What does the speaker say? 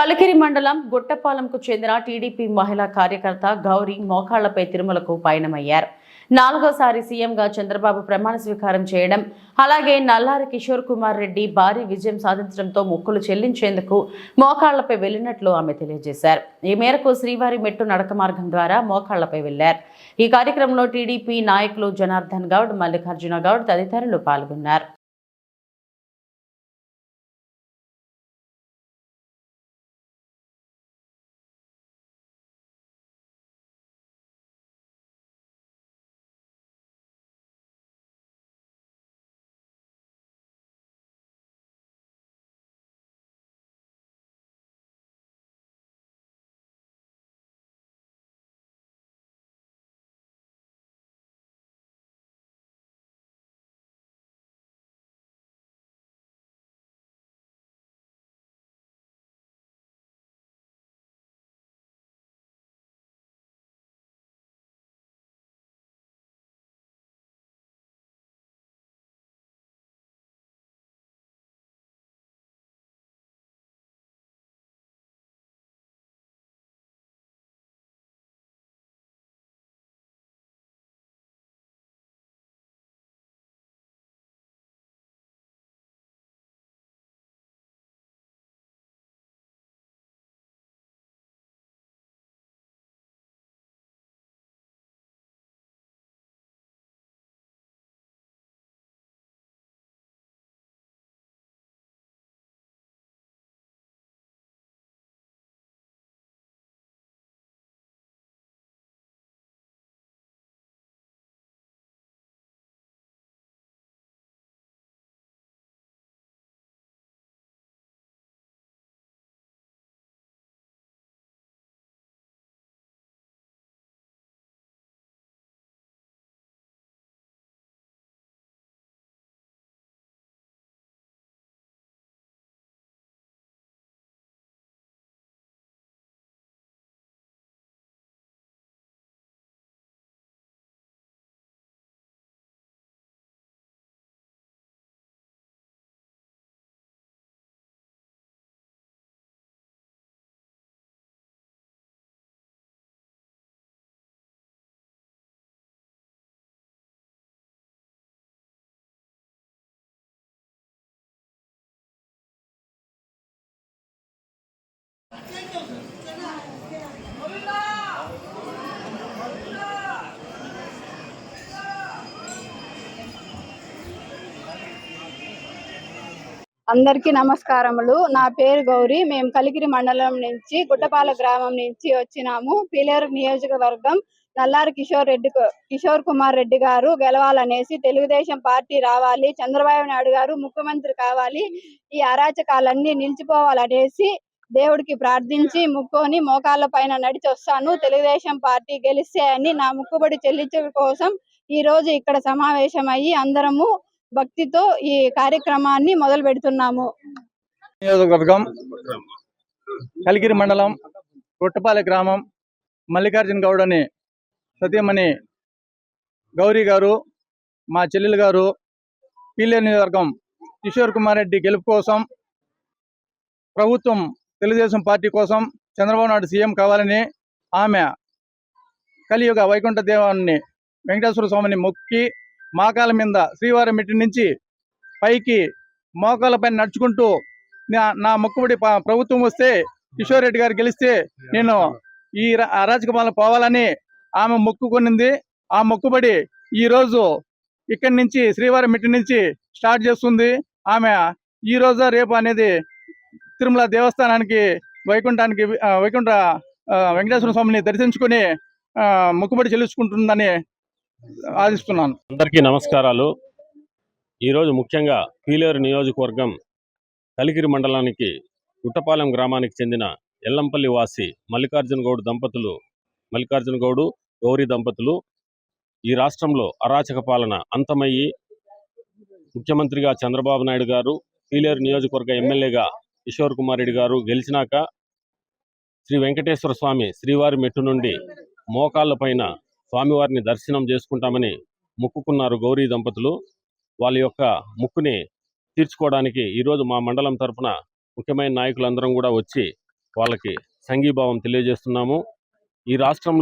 కలికిరి మండలం గుట్టపాలెంకు చెందిన టీడీపీ మహిళా కార్యకర్త గౌరీ మోకాళ్ళపై తిరుమలకు పయనమయ్యారు. నాలుగోసారి సీఎంగా చంద్రబాబు ప్రమాణ స్వీకారం చేయడం అలాగే నల్లారి కిషోర్ కుమార్ రెడ్డి భారీ విజయం సాధించడంతో మొక్కులు చెల్లించేందుకు మోకాళ్ళపై వెళ్ళినట్లు ఆమె తెలియజేశారు. ఈ మేరకు శ్రీవారి మెట్టు నడక మార్గం ద్వారా మోకాళ్ళపై వెళ్ళారు ఈ కార్యక్రమంలో టీడీపీ నాయకులు జనార్దన్ గౌడ్ మల్లికార్జున గౌడ్ తదితరులు పాల్గొన్నారు. అందరికీ నమస్కారములు. నా పేరు గౌరీ. మేము కలిగిరి మండలం నుంచి గుట్టపాల గ్రామం నుంచి వచ్చినాము. పీలేరు నియోజకవర్గం నల్లారి కిషోర్ రెడ్డి కిషోర్ కుమార్ రెడ్డి గారు గెలవాలనేసి తెలుగుదేశం పార్టీ రావాలి. చంద్రబాబు నాయుడు గారు ముఖ్యమంత్రి కావాలి. ఈ అరాచకాలన్నీ నిలిచిపోవాలనేసి దేవుడికి ప్రార్థించి ముక్కుని మోకాళ్ళ పైన నడిచి వస్తాను. తెలుగుదేశం పార్టీ గెలిస్తే అని నా ముక్కుబడి చెల్లించడం కోసం ఈ రోజు ఇక్కడ సమావేశమయ్యి అందరము భక్తితో ఈ కార్యక్రమాన్ని మొదలు పెడుతున్నాము. నియోజకవర్గం కలిగిరి మండలం రొట్టపాలె గ్రామం మల్లికార్జున గౌడ్ అని సతీమణి గౌరీ గారు మా చెల్లెలు గారు పీలే నియోజకవర్గం కిషోర్ కుమార్ రెడ్డి గెలుపు కోసం ప్రభుత్వం తెలుగుదేశం పార్టీ కోసం చంద్రబాబు నాయుడు సీఎం కావాలని ఆమె కలియుగ వైకుంఠ దేవాన్ని వెంకటేశ్వర స్వామిని మొక్కి మోకాల మీద శ్రీవారి మెట్టి నుంచి పైకి మోకాళ్ళపైన నడుచుకుంటూ నా నా మొక్కుబడి ప్రభుత్వం వస్తే కిషోర్ రెడ్డి గారు గెలిస్తే నేను ఈ ర- అరాచక పాలన పోవాలని ఆమె మొక్కుకొనింది. ఆ మొక్కుబడి ఈ రోజు ఇక్కడి నుంచి శ్రీవారి మెట్టి నుంచి స్టార్ట్ చేస్తుంది. ఆమె ఈ రోజు రేపు అనేది తిరుమల దేవస్థానానికి వైకుంఠానికి వైకుంఠ వెంకటేశ్వర స్వామిని దర్శించుకొని ఆ, మొక్కుబడి చెల్లించుకుంటుందని ఆశిస్తున్నాను అందరికీ నమస్కారాలు. ఈరోజు ముఖ్యంగా పీలేరు నియోజకవర్గం కలికిరి మండలానికి గుట్టపాలెం గ్రామానికి చెందిన ఎల్లంపల్లి వాసి మల్లికార్జున గౌడ్ దంపతులు మల్లికార్జున గౌడు గౌరీ దంపతులు ఈ రాష్ట్రంలో అరాచక పాలన అంతమయ్యి ముఖ్యమంత్రిగా చంద్రబాబు నాయుడు గారు పీలేరు నియోజకవర్గ ఎమ్మెల్యేగా కిషోర్ కుమార్ రెడ్డి గారు గెలిచినాక శ్రీ వెంకటేశ్వర స్వామి శ్రీవారి మెట్టు నుండి మోకాళ్ళ పైన స్వామివారిని దర్శనం చేసుకుంటామని ముక్కుకున్నారు గౌరీ దంపతులు. వాళ్ళ యొక్క ముక్కుని తీర్చుకోవడానికి ఈరోజు మా మండలం తరఫున ముఖ్యమైన నాయకులందరం కూడా వచ్చి వాళ్ళకి సంఘీభావం తెలియజేస్తున్నాము. ఈ రాష్ట్రంలో